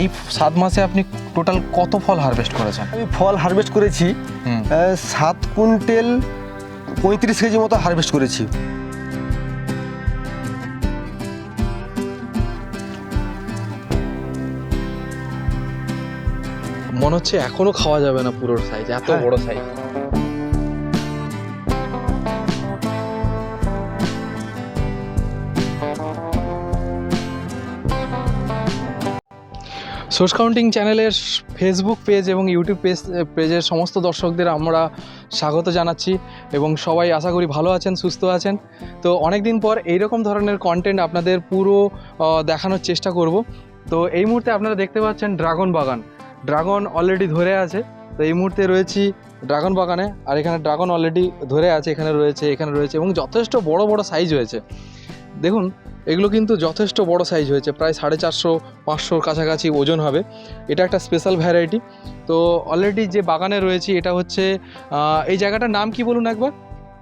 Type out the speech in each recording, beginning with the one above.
এই সাত মাসে আপনি টোটাল কত ফল হারভেস্ট করেছেন? আমি ফল হারভেস্ট করেছি সাত কুইন্টেল পঁয়ত্রিশ কেজি মতো হারভেস্ট করেছি। মনে হচ্ছে এখনও খাওয়া যাবে না পুরো সাইজ এত হ্যাঁ। বড় সাইজ সোর্স কাউন্টিং চ্যানেলের ফেসবুক পেজ এবং ইউটিউব পেজ পেজের সমস্ত দর্শকদের আমরা স্বাগত জানাচ্ছি এবং সবাই আশা করি ভালো আছেন, সুস্থ আছেন। তো অনেক দিন পর এইরকম ধরনের কন্টেন্ট আপনাদের পুরো দেখানোর চেষ্টা করব। তো এই মুহূর্তে আপনারা দেখতে পাচ্ছেন ড্রাগন বাগান। ড্রাগন অলরেডি ধরে আছে। তো এই মুহূর্তে রয়েছি ড্রাগন বাগানে। আর এখানে ড্রাগন অলরেডি ধরে আছে, এখানে রয়েছে এখানে রয়েছে এবং যথেষ্ট বড় বড় সাইজ হয়েছে। দেখুন এগুলো কিন্তু যথেষ্ট বড় সাইজ হয়েছে প্রায় সাড়ে চারশো পাঁচশোর কাছাকাছি ওজন হবে। এটা একটা স্পেশাল ভ্যারাইটি তো অলরেডি যে বাগানে রয়েছি এটা হচ্ছে এই জায়গাটার নাম কি বলুন একবার?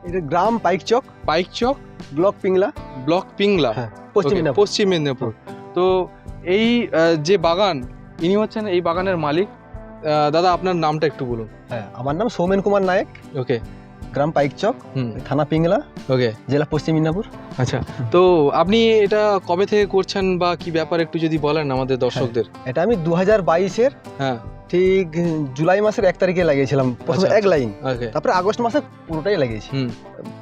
এটা গ্রাম পাইকচক পাইক চক? ব্লক পিংলা। ব্লক পিংলা। হ্যাঁ, পশ্চিম মেদিনীপুর। পশ্চিম মেদিনীপুর। তো এই যে বাগান ইনি হচ্ছেন এই বাগানের মালিক। দাদা আপনার নামটা একটু বলুন। হ্যাঁ আমার নাম সৌমেন কুমার নায়ক। ওকে গ্রাম পাইকচক থানা পিংলা ওকে জেলা পশ্চিম মেদিনীপুর। আচ্ছা তো আপনি এটা কবে থেকে করছেন বা কি ব্যাপার একটু যদি বলেন আমাদের দর্শকদের? এটা আমি দু হাজার বাইশের হ্যাঁ। ঠিক জুলাই মাসের এক তারিখে লাগিয়েছিলাম প্রথমে আচ্ছা, এক লাইন। তারপরে আগস্ট মাসে পুরোটাই লাগিয়েছি। হুম।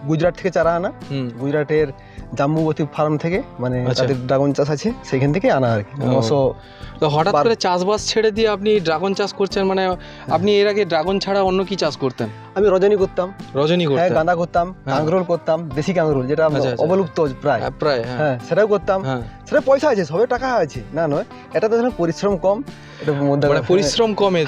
গুজরাট থেকে চারা আনা হুম। গুজরাটের জাম্বুবতী ফার্ম থেকে মানে আচ্ছা। তাদের ড্রাগন চাষ আছে সেখান থেকে আনা আর কি। নশো তো হঠাৎ করে চাষবাস ছেড়ে দিয়ে আপনি ড্রাগন চাষ করছেন মানে আপনি এর আগে ড্রাগন ছাড়া অন্য কি চাষ করতেন? আমি রজনী করতাম। রজনী হ্যাঁ গাঁদা করতাম হ্যাঁ। কাঁকরোল করতাম দেশি কাঁকরোল যেটা আচ্ছা, আচ্ছা। অবলুপ্ত প্রায়। হ্যাঁ, প্রায় হ্যাঁ। সেটাও করতাম। হ্যাঁ। সেটা পয়সা আছে সবে টাকা আছে। না নয় এটা তো ধরুন পরিশ্রম কম। মানে পরিশ্রম কমে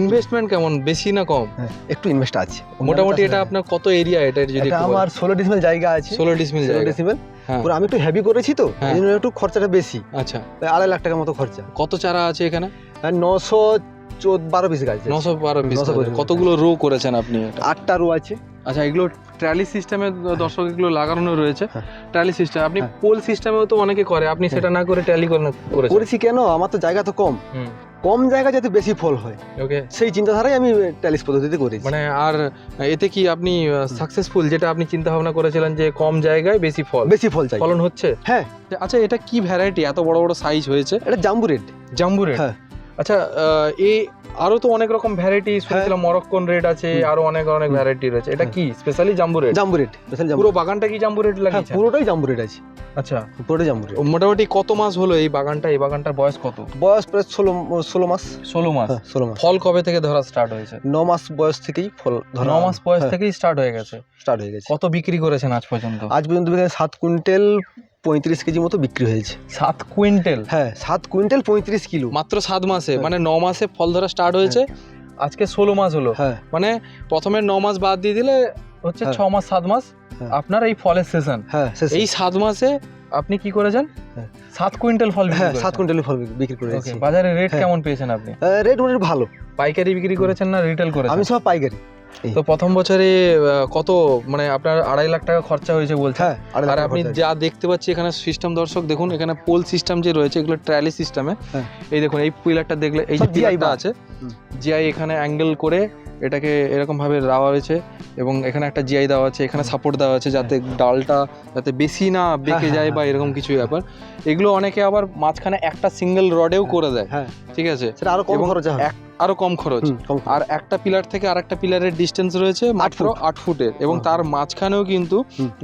ইনভেস্টমেন্ট কেমন বেশি না কম? একটু ইনভেস্ট আছে। মোটামুটি এটা আপনার কত এরিয়া এটা যদি আমার ষোলো ডিসমেল জায়গা আছে। ষোলো ডিসমিল ষোলো ডিসমেল। পুরো আমি একটু হেভি করেছি তো। এই জন্য একটু খরচাটা বেশি। আচ্ছা। আড়াই লাখ টাকার মতো খরচা। কত চারা আছে এখানে? নশো চোদ্দ বারো পিস গাছ নশো বারো পিস করে। কতগুলো রো করেছেন আপনি আটটা রো আছে। আচ্ছা এগুলো ট্র্যালি সিস্টেমে দর্শক এগুলো লাগানো রয়েছে। হ্যাঁ। ট্র্যালি সিস্টেম আপনি হ্যাঁ। পোল সিস্টেমেও তো অনেকে করে। আপনি সেটা না করে ট্র্যালি করে করেছি কেন? আমার তো জায়গা তো কম। কম জায়গা যাতে বেশি ফল হয়। ওকে সেই চিন্তাধারাই আমি ট্যালিস পদ্ধতিতে করেছি। মানে আর এতে কি আপনি সাকসেসফুল যেটা আপনি চিন্তা ভাবনা করেছিলেন যে কম জায়গায় বেশি ফল? বেশি ফল চাই। ফলন হচ্ছে? হ্যাঁ। আচ্ছা এটা কি ভ্যারাইটি এত বড় বড় সাইজ হয়েছে? এটা জাম্বু রেড। জাম্বু রেড। হ্যাঁ। আচ্ছা এই আরও তো অনেক রকম ভ্যারাইটি শুনেছিলাম মরক্কন রেড আছে। আরও অনেক অনেক। ভ্যারাইটি রয়েছে। এটা হ্যাঁ। কি? স্পেশালি জাম্বু রেড জাম্বু রেড পুরো বাগানটা কি জাম্বু রেড হ্যাঁ লাগিয়েছে পুরোটাই জাম্বু রেড আছে। আচ্ছা। পুরোটাই জাম্বু রেড মোটামুটি কত মাস হলো এই বাগানটা? এই বাগানটার বয়স কত? বয়স প্রায় ষোলো ষোলো মাস। ষোলো মাস। হ্যাঁ ষোলো মাস। ফল কবে থেকে ধরা স্টার্ট হয়েছে? ন মাস বয়স থেকেই ফল ধরা ন মাস বয়স থেকেই স্টার্ট হয়ে গেছে। স্টার্ট হয়ে গেছে। কত বিক্রি করেছেন আজ পর্যন্ত? আজ পর্যন্ত সাত কুইন্টাল পঁয়ত্রিশ কেজি মতো বিক্রি হয়েছে। সাত কুইন্টাল? হ্যাঁ সাত কুইন্টাল পঁয়ত্রিশ কিলো। মাত্র সাত মাসে? হ্যাঁ। মানে ন মাসে ফল ধরা স্টার্ট হয়েছে? আজকে ষোলো মাস হলো। হ্যাঁ। মানে প্রথমে ন মাস বাদ দিয়ে দিলে হচ্ছে ছ হ্যাঁ। মাস সাত মাস। হ্যাঁ। আপনার এই ফলের সেশন হ্যাঁ এই সাত মাসে আপনি কি করেছেন হ্যাঁ। সাত কুইন্টাল ফল হ্যাঁ সাত কুইন্টাল ফল বিক্রি করে বাজারে রেট হ্যাঁ। কেমন পেয়েছেন আপনি? রেট মোটামুটি ভালো। পাইকারি বিক্রি করেছেন না রিটেল করে আমি সব পাইকারি। তো প্রথম বছরে কত মানে আপনার আড়াই লাখ টাকা খরচা হয়েছে বলছেন। হ্যাঁ আর আপনি যা দেখতে পাচ্ছি এখানে সিস্টেম দর্শক দেখুন এখানে পোল সিস্টেম যে রয়েছে এগুলো সিস্টেমে হ্যাঁ। এই দেখুন এই পিলারটা দেখলে এই যে পিলারটা আছে জিআই এখানে অ্যাঙ্গেল করে এটাকে এরকম ভাবে দেওয়া হয়েছে এবং এখানে একটা জিআই দেওয়া আছে এখানে সাপোর্ট দেওয়া আছে যাতে ডালটা যাতে বেশি না বেঁকে হ্যাঁ, যায় হ্যাঁ, বা এরকম কিছু ব্যাপার। এগুলো অনেকে আবার মাঝখানে একটা সিঙ্গেল রডেও করে দেয় হ্যাঁ। ঠিক আছে? সেটা আরও কম খরচা এক- আরও কম খরচ। আর একটা পিলার থেকে আরেকটা পিলারের ডিস্টেন্স রয়েছে মাত্র। আট ফুটের এবং তার মাঝখানেও কিন্তু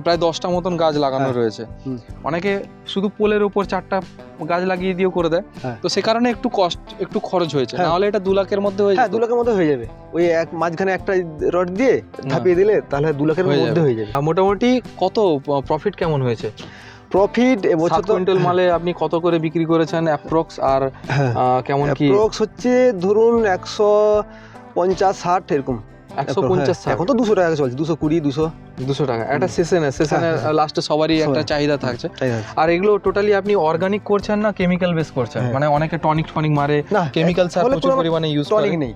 প্রায় দশটা মতন গাছ লাগানো হ্যাঁ। রয়েছে অনেকে শুধু পোলের উপর চারটা গাছ লাগিয়ে দিয়েও করে দেয় হ্যাঁ। তো সে কারণে একটু কষ্ট একটু খরচ হয়েছে হ্যাঁ। নাহলে এটা দু লাখের মধ্যে হয়ে যেত। দু লাখের মধ্যে হয়ে যাবে ওই এক মাঝখানে একটা রড দিয়ে ধাপিয়ে দিলে তাহলে দু লাখের হয়ে মধ্যে যাবে। হয়ে যাবে আর মোটামুটি কত প্রফিট কেমন হয়েছে প্রফিট এবছর কুইন্টাল মালে আপনি কত করে বিক্রি করেছেন অ্যাপ্রক্স আর হ্যাঁ। কেমন কি? অ্যাপ্রক্স হচ্ছে ধরুন একশো পঞ্চাশ ষাট এরকম। একশো হ্যাঁ, পঞ্চাশ এখন তো দুশো টাকা চলছে দুশো কুড়ি দুশো। দুশো টাকা। একটা সেশনে সেশনের। লাস্টে সবারই একটা চাহিদা থাকছে। আর এগুলো টোটালি আপনি অর্গানিক করছেন না কেমিক্যাল বেস করছেন? হ্যাঁ। মানে অনেকে টনিক টনিক মারে কেমিক্যাল সার প্রচুর পরিমাণে ইউজ করে। টনিক নেই।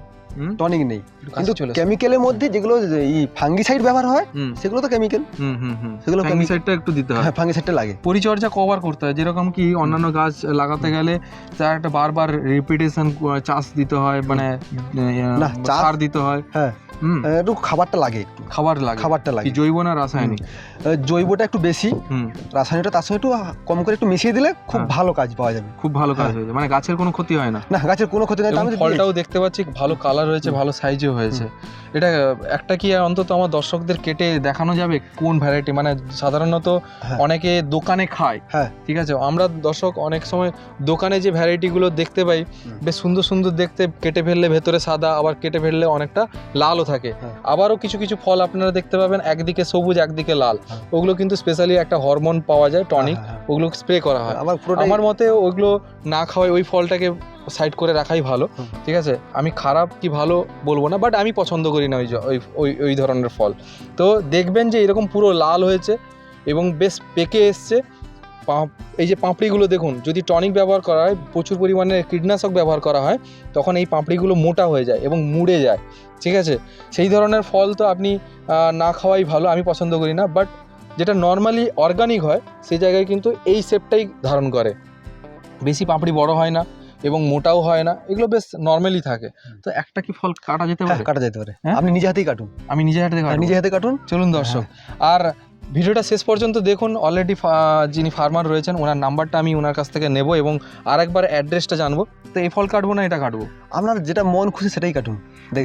টনিক নেই। কিন্তু কেমিক্যালের মধ্যে যেগুলো এই ফাঙ্গিসাইড ব্যবহার হয় সেগুলো তো কেমিক্যাল হুম হুম হুম। সেগুলো ফাঙ্গিসাইডটা একটু দিতে হয়। হ্যাঁ ফাঙ্গিসাইডটা লাগে। পরিচর্যা কবার করতে হয়। যেরকম কি অন্যান্য গাছ লাগাতে গেলে তার একটা বারবার রিপিটেশন চাষ দিতে হয় মানে না, সার দিতে হয়। হ্যাঁ। একটু খাবারটা লাগে একটু। খাবার লাগে। খাবারটা লাগে। জৈব না রাসায়নিক? জৈবটা একটু বেশি। হুম। রাসায়নিকটা তার সঙ্গে একটু কম করে একটু মিশিয়ে দিলে খুব হ্যাঁ। ভালো কাজ পাওয়া যাবে। খুব ভালো কাজ হ্যাঁ। হয়েছে মানে গাছের কোনো ক্ষতি হয় না। না গাছের কোনো ক্ষতি আমি তো ফলটাও দেখতে পাচ্ছি ভালো কালার হয়েছে হুম। ভালো সাইজও হয়েছে এটা একটা কি অন্তত আমার দর্শকদের কেটে দেখানো যাবে কোন ভ্যারাইটি মানে সাধারণত হ্যাঁ। অনেকে দোকানে খায় হ্যাঁ। ঠিক আছে আমরা দর্শক অনেক সময় দোকানে যে ভ্যারাইটিগুলো দেখতে পাই বেশ সুন্দর সুন্দর দেখতে কেটে ফেললে ভেতরে সাদা আবার কেটে ফেললে অনেকটা লালও থাকে হ্যাঁ। আবারও কিছু কিছু ফল আপনারা দেখতে পাবেন একদিকে সবুজ একদিকে লাল। ওগুলো কিন্তু স্পেশালি একটা হরমোন পাওয়া যায় টনিক ওগুলো স্প্রে করা হয় আমার মতে ওইগুলো না খাওয়াই ওই ফলটাকে সাইড করে রাখাই ভালো ঠিক আছে? আমি খারাপ কি ভালো বলব না বাট আমি পছন্দ করি না ওই ওই ওই ধরনের ফল। তো দেখবেন যে এরকম পুরো লাল হয়েছে এবং বেশ পেকে এসছে। এই যে পাঁপড়িগুলো দেখুন যদি টনিক ব্যবহার করা হয় প্রচুর পরিমাণে কীটনাশক ব্যবহার করা হয় তখন এই পাঁপড়িগুলো মোটা হয়ে যায় এবং মুড়ে যায় ঠিক আছে? সেই ধরনের ফল তো আপনি না খাওয়াই ভালো আমি পছন্দ করি না বাট যেটা নর্মালি অর্গানিক হয় সেই জায়গায় কিন্তু এই শেপটাই ধারণ করে। বেশি পাঁপড়ি বড় হয় না এবং মোটাও হয় না এগুলো বেশ নর্মালি থাকে। তো একটা কি ফল কাটা যেতে হ্যাঁ, পারে কাটা যেতে পারে। হ্যাঁ? আপনি নিজে হাতেই কাটুন। আমি নিজে হাতে হ্যাঁ, নিজে হাতে কাটুন। চলুন দর্শক আর ভিডিওটা শেষ পর্যন্ত দেখুন। অলরেডি যিনি ফার্মার রয়েছেন ওনার নাম্বারটা আমি ওনার কাছ থেকে নেব এবং আরেকবার অ্যাড্রেসটা জানব। তো এই ফল কাটবো না এটা কাটবো? আপনার যেটা মন খুশি সেটাই কাটুন।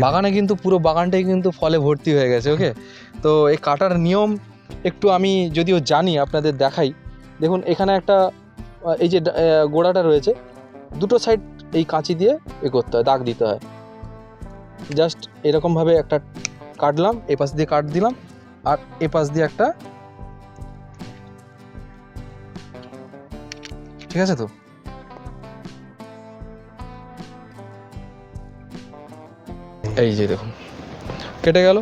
বাগানে কিন্তু পুরো বাগানটাই কিন্তু ফলে ভর্তি হয়ে গেছে ওকে তো এই কাটার নিয়ম একটু আমি যদিও জানি আপনাদের দেখাই। দেখুন এখানে একটা এই যে গোড়াটা রয়েছে দুটো সাইড এই কাঁচি দিয়ে এ করতে হয় দাগ দিতে হয়। জাস্ট এরকমভাবে একটা কাটলাম এ পাশ দিয়ে কাট দিলাম আর এ পাশ দিয়ে একটা ঠিক আছে তো? এই যে দেখুন কেটে গেল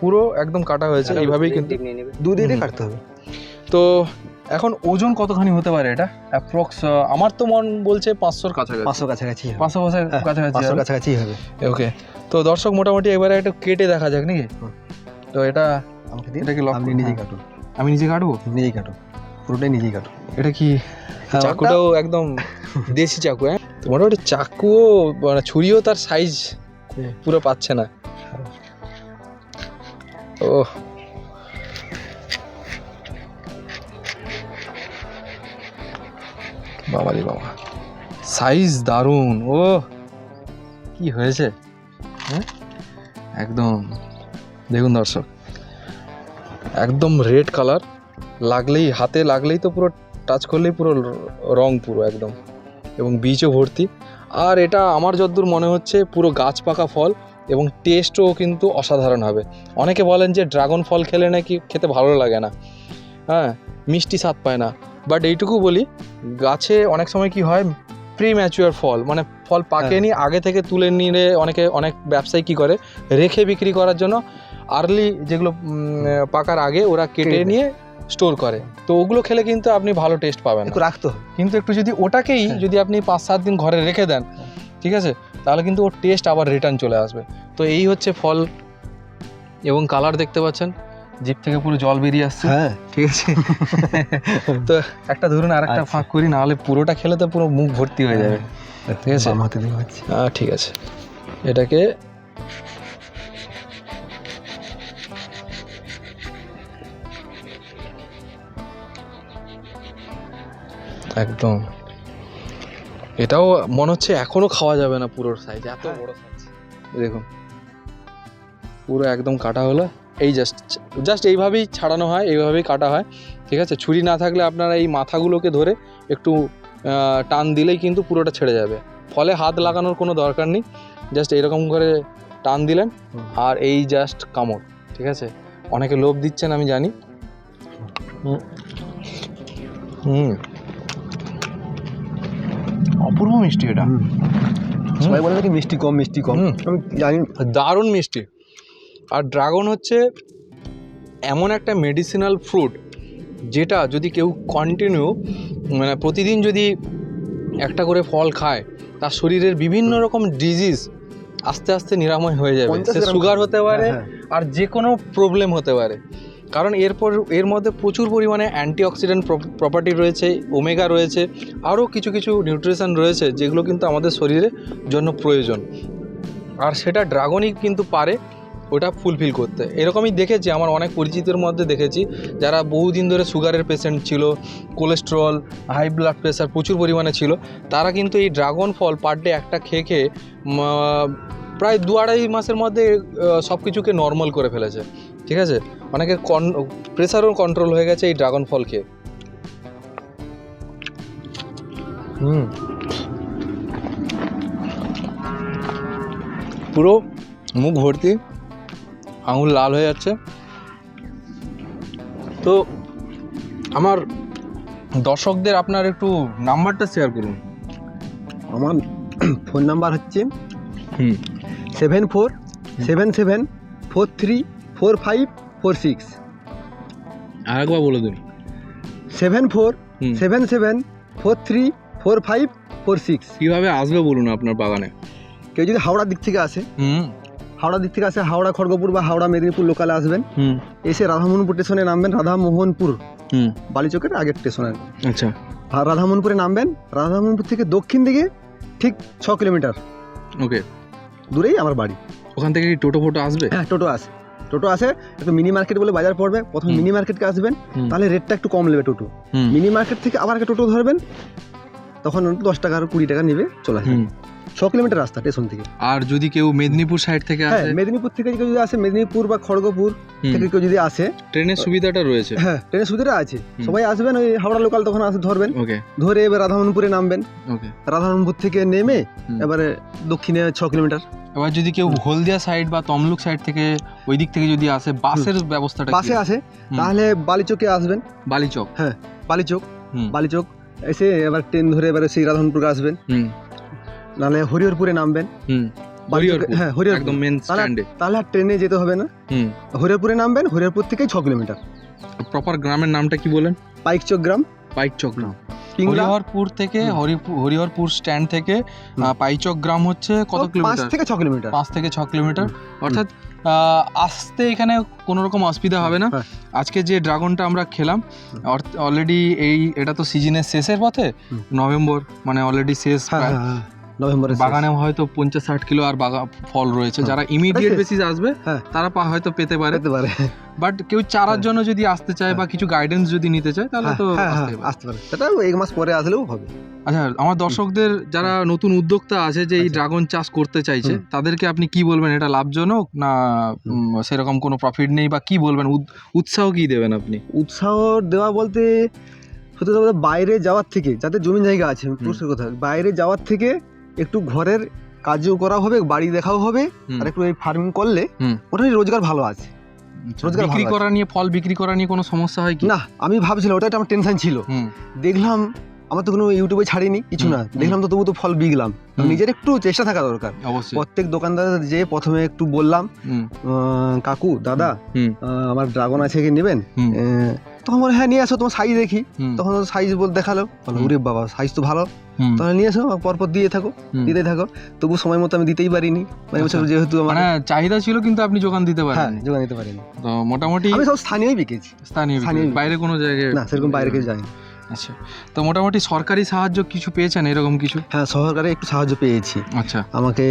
পুরো একদম কাটা হয়েছে এইভাবেই কিন্তু দু দিয়ে দিয়ে কাটতে হবে। তো এখন ওজন কতখানি হতে পারে এটা? অ্যাপ্রক্স আমার তো মন বলছে পাঁচশোর কাছাকাছি। পাঁচশো কাছাকাছি পাঁচশো হ্যাঁ, কাছাকাছি পাঁচশোর কাছাকাছি হবে। ওকে তো দর্শক মোটামুটি এবারে একটু কেটে দেখা যাক নাকি? তো এটা আমাকে দিন এটাকে আপনি নিজেই হ্যাঁ। কাটুন আমি নিজে কাটবো? নিজেই কাটুন পুরোটাই নিজেই কাটুন এটা কি হ্যাঁ, চাকুটাও একদম দেশি চাকু হ্যাঁ? তো মোটামুটি চাকুও মানে ছুরিও তার সাইজ পুরো পাচ্ছে না। ও বাবারি বাবা। সাইজ দারুণ, ও। কি হয়েছে? হ্যাঁ একদম, দেখুন দর্শক, একদম রেড কালার লাগলেই, হাতে লাগলেই তো পুরো টাচ করলেই পুরো র- রং পুরো একদম। এবং বীজও ভর্তি। আর এটা আমার যতদূর মনে হচ্ছে পুরো গাছ পাকা ফল এবং টেস্টও কিন্তু অসাধারণ হবে। অনেকে বলেন যে ড্রাগন ফল খেলে নাকি খেতে ভালো লাগে না। হ্যাঁ মিষ্টি স্বাদ পায় না। বাট এইটুকু বলি গাছে অনেক সময় কি হয় প্রি ম্যাচুয়ার ফল মানে ফল পাকেনি আগে থেকে তুলে নিয়ে অনেকে অনেক ব্যবসায়ী কি করে রেখে বিক্রি করার জন্য আর্লি যেগুলো পাকার আগে ওরা কেটে নিয়ে স্টোর করে। তো ওগুলো খেলে কিন্তু আপনি ভালো টেস্ট পাবেন একটু কিন্তু একটু যদি ওটাকেই হ্যাঁ। যদি আপনি পাঁচ সাত দিন ঘরে রেখে দেন ঠিক আছে তাহলে কিন্তু ওর টেস্ট আবার রিটার্ন চলে আসবে। তো এই হচ্ছে ফল এবং কালার দেখতে পাচ্ছেন। জিপ থেকে পুরো জল বেরিয়ে আসছে। হ্যাঁ। ঠিক আছে? তো একটা ধরুন আর একটা আচ্ছা। ফাঁক করি নাহলে পুরোটা খেলে তো পুরো মুখ ভর্তি হয়ে যাবে। ঠিক আছে। মাথা দিয়ে হচ্ছে। ঠিক আছে। এটাকে একদম। এটাও মনে হচ্ছে এখনও খাওয়া যাবে না পুরো সাইজ এত হ্যাঁ। বড় সাইজ দেখুন। পুরো একদম কাটা হলো। এই জাস্ট জাস্ট এইভাবেই ছাড়ানো হয় এইভাবেই কাটা হয় ঠিক আছে? ছুরি না থাকলে আপনারা এই মাথাগুলোকে ধরে একটু টান দিলেই কিন্তু পুরোটা ছেড়ে যাবে। ফলে হাত লাগানোর কোনো দরকার নেই জাস্ট এরকম করে টান দিলেন আর এই জাস্ট কামড় ঠিক আছে? অনেকে লোভ দিচ্ছেন আমি জানি। হুম। অপূর্ব মিষ্টি এটা। সবাই বলে নাকি মিষ্টি কম মিষ্টি কম। আমি জানি দারুণ মিষ্টি। আর ড্রাগন হচ্ছে এমন একটা মেডিসিনাল ফ্রুট যেটা যদি কেউ কন্টিনিউ মানে প্রতিদিন যদি একটা করে ফল খায় তার শরীরের বিভিন্ন রকম ডিজিজ আস্তে আস্তে নিরাময় হয়ে যাবে। সে সুগার হতে পারে হ্যাঁ, আর যে কোনো প্রবলেম হতে পারে। কারণ এরপর এর মধ্যে প্রচুর পরিমাণে অ্যান্টিঅক্সিডেন্ট প্রপার্টি রয়েছে ওমেগা রয়েছে আরও কিছু কিছু নিউট্রিশন রয়েছে যেগুলো কিন্তু আমাদের শরীরের জন্য প্রয়োজন। আর সেটা ড্রাগনই কিন্তু পারে ওটা ফুলফিল করতে। এরকমই দেখেছি, আমার অনেক পরিচিতের মধ্যে দেখেছি, যারা বহুদিন ধরে সুগারের পেশেন্ট ছিল কোলেস্ট্রল হাই ব্লাড প্রেশার প্রচুর পরিমাণে ছিল, তারা কিন্তু এই ড্রাগন ফল পার ডে একটা খেয়ে খেয়ে প্রায় দু আড়াই মাসের মধ্যে সব কিছুকে নর্মাল করে ফেলেছে। ঠিক আছে? অনেকের কন প্রেশারও কন্ট্রোল হয়ে গেছে এই ড্রাগন ফল খেয়ে। হুম। পুরো মুখ ভর্তি। আঙুল লাল হয়ে যাচ্ছে। তো আমার দর্শকদের আপনার একটু নাম্বারটা শেয়ার করুন। আমার ফোন নাম্বার হচ্ছে হুম। Seven four seven seven four three four five four six. আরেকবার বলে দিন। Seven four. Seven seven four three four five four six. কীভাবে আসবে বলুন আপনার বাগানে? কেউ যদি হাওড়ার দিক থেকে আসে। হুম। হাওড়ার দিক থেকে আসে হাওড়া খড়গপুর বা হাওড়া মেদিনীপুর লোকালে আসবেন। এসে রাধামোহনপুর স্টেশনে নামবেন রাধামোহনপুর হুম। বালিচকের আগের স্টেশনে। আচ্ছা। আর রাধামোহনপুরে নামবেন রাধামোহনপুর থেকে দক্ষিণ দিকে ঠিক ছ কিলোমিটার। ওকে। দূরেই আমার বাড়ি। ওখান থেকে কি টোটো ফোটো আসবে? হ্যাঁ টোটো আসে। টোটো আসে একটু মিনি মার্কেট বলে বাজার পড়বে প্রথম মিনি মার্কেটকে আসবেন তাহলে রেটটা একটু কম নেবে টোটো। হুম। মিনি মার্কেট থেকে আবার একটা টোটো ধরবেন তখন দশ টাকা আর কুড়ি টাকা নেবে চলে আসবে ছ কিলোমিটার রাস্তা স্টেশন থেকে। আর যদি কেউ মেদিনীপুর সাইড থেকে হ্যাঁ আসে? মেদিনীপুর থেকে কেউ যদি আসে মেদিনীপুর বা খড়গপুর থেকে কেউ যদি আসে ট্রেনের সুবিধাটা রয়েছে। হ্যাঁ ট্রেনের সুবিধাটা আছে। সবাই আসবেন ওই হাওড়া লোকাল তখন আসে ধরবেন। ওকে। ধরে এবার রাধামোহনপুরে নামবেন। ওকে। রাধামোহনপুর থেকে নেমে এবারে দক্ষিণে ছ কিলোমিটার। এবার যদি কেউ হলদিয়া সাইড বা তমলুক সাইড থেকে ওই দিক থেকে যদি আসে বাসের ব্যবস্থাটা বাসে আসে। তাহলে বালিচকে আসবেন। বালিচক। হ্যাঁ বালিচক। বালিচক এসে এবার ট্রেন ধরে এবারে সেই রাধনপুর আসবেন। নাহলে হরিহরপুরে নামবেন। হ্যাঁ হরিহরপুর। একদম তাহলে আর ট্রেনে যেতে হবে না। হরিহরপুরে নামবেন হরিহরপুর থেকে ছ কিলোমিটার। প্রপার গ্রামের নামটা কি বলেন? পাইকচক গ্রাম। পাইকচক গ্রাম। হরিহরপুর থেকে হরিহরপুর স্ট্যান্ড থেকে পাইচক গ্রাম হচ্ছে কত পাঁচ কিলোমিটার? থেকে ছ কিলোমিটার। পাঁচ থেকে ছ কিলোমিটার। অর্থাৎ আহ, আসতে এখানে কোনো রকম অসুবিধা হবে না। হ্যাঁ। আজকে যে ড্রাগনটা আমরা খেলাম অলরেডি এই এটা তো সিজনের শেষের পথে নভেম্বর মানে অলরেডি শেষ হ্যাঁ। হ্যাঁ, হ্যাঁ নভেম্বরে বাগানে হয়তো পঞ্চাশ ষাট কিলো আর বাগা ফল রয়েছে। হ্যাঁ। যারা ইমিডিয়েট শেষ। বেসিস আসবে হ্যাঁ। তারা পা- হয়তো পেতে পারে। যেতে পারে। বাট কেউ চারার হ্যাঁ। জন্য যদি আসতে চায় বা কিছু গাইডেন্স যদি নিতে চায় তাহলে হ্যাঁ, তো হ্যাঁ, আসতে হ্যাঁ, পারে। সেটা এক মাস পরে আসলেও হবে। আচ্ছা আমার দর্শকদের যারা নতুন উদ্যোক্তা আছে যে এই আচ্ছা। ড্রাগন চাষ করতে চাইছে তাদেরকে আপনি কি বলবেন? এটা লাভজনক না সেরকম কোনো প্রফিট নেই? বা কি বলবেন? উৎসাহ কি দেবেন আপনি? উৎসাহ দেওয়া বলতে সত্যি বাইরে যাওয়ার থেকে যাদের জমি জায়গা আছে পুরুষের কথা বাইরে যাওয়ার থেকে একটু ঘরের কাজও করা হবে বাড়ি দেখাও হবে আর একটু এই ফার্মিং করলে। ওটাই রোজগার ভালো আছে। রোজগার বিক্রি করা নিয়ে ফল বিক্রি করা নিয়ে কোনো সমস্যা হয় কি? না আমি ভাবছিলাম ওটা একটা আমার টেনশন ছিল। দেখলাম আমার তো কোনো ইউটিউবে ছাড়িনি কিছু না। দেখলাম তো তবু তো ফল বিকলাম। নিজের একটু চেষ্টা থাকা দরকার। প্রত্যেক দোকানদার যে প্রথমে একটু বললাম কাকু দাদা আমার ড্রাগন আছে কি নেবেন? তখন বলে হ্যাঁ নিয়ে আসো তোমার সাইজ দেখি। তখন সাইজ বল দেখাল। বলো উরে বাবা সাইজ তো ভালো। তখন তাহলে নিয়ে আসো পরপর দিয়ে থাকো দিতে থাকো। তবু সময় মতো আমি দিতেই পারিনি। মানে আচ্ছা। বছর যেহেতু আমার মানে চাহিদা ছিল কিন্তু আপনি যোগান দিতে পারেন হ্যাঁ যোগান দিতে পারিনি। তো মোটামুটি আমি সব স্থানীয়ই বিকেছি। স্থানীয় স্থানীয় বাইরে কোনো জায়গায় না সেরকম বাইরে কেউ যায়নি। আচ্ছা। তো মোটামুটি সরকারি সাহায্য কিছু পেয়েছেন এরকম কিছু? হ্যাঁ সরকারে একটু সাহায্য পেয়েছি। আচ্ছা। আমাকে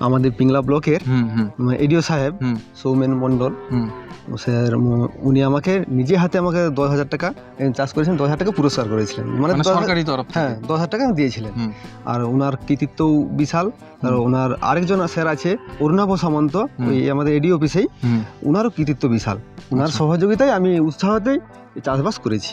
আমাদের পিংলা ব্লকের হুম এডিও সাহেব সৌমেন মণ্ডল স্যার উনি আমাকে নিজে হাতে আমাকে দশ হাজার টাকা চাষ করেছেন দশ হাজার টাকা পুরস্কার করেছিলেন। মানে মানে সরকারি তরফ হ্যাঁ দশ হাজার টাকা দিয়েছিলেন। আর ওনার কৃতিত্ব বিশাল। আর। ওনার আরেকজন স্যার আছে অরুণাভ সামন্ত। ওই আমাদের এডি অফিসেই। ওনারও কৃতিত্ব বিশাল। ওনার আচ্ছা। সহযোগিতায় আমি উৎসাহতেই চাষবাস করেছি।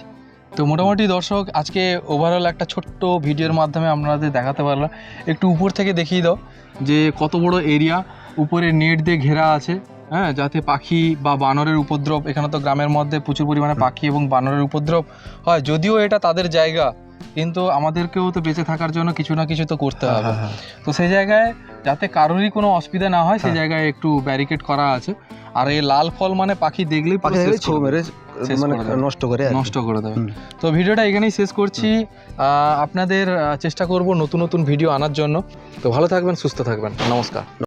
তো মোটামুটি দর্শক আজকে ওভারঅল একটা ছোট্ট ভিডিওর মাধ্যমে আপনাদের দেখাতে পারলাম একটু উপর থেকে দেখিয়ে দাও যে কত বড় এরিয়া উপরে নেট দিয়ে ঘেরা আছে হ্যাঁ যাতে পাখি বা বানরের উপদ্রব এখানে তো গ্রামের মধ্যে প্রচুর পরিমাণে পাখি এবং বানরের উপদ্রব হয় যদিও এটা তাদের জায়গা কিন্তু আমাদেরকেও তো বেঁচে থাকার জন্য কিছু না কিছু তো করতে হ্যাঁ, হবে তো সেই জায়গায় যাতে কারোরই কোনো অসুবিধা না হয় সেই হ্যাঁ। জায়গায় একটু ব্যারিকেড করা আছে আর এই লাল ফল মানে পাখি দেখলেই পাখি ছো। মেরে মানে নষ্ট করে নষ্ট করে দেবে। তো ভিডিওটা এখানেই শেষ করছি। আহ, আপনাদের চেষ্টা করব নতুন নতুন ভিডিও আনার জন্য। তো ভালো থাকবেন সুস্থ থাকবেন। নমস্কার।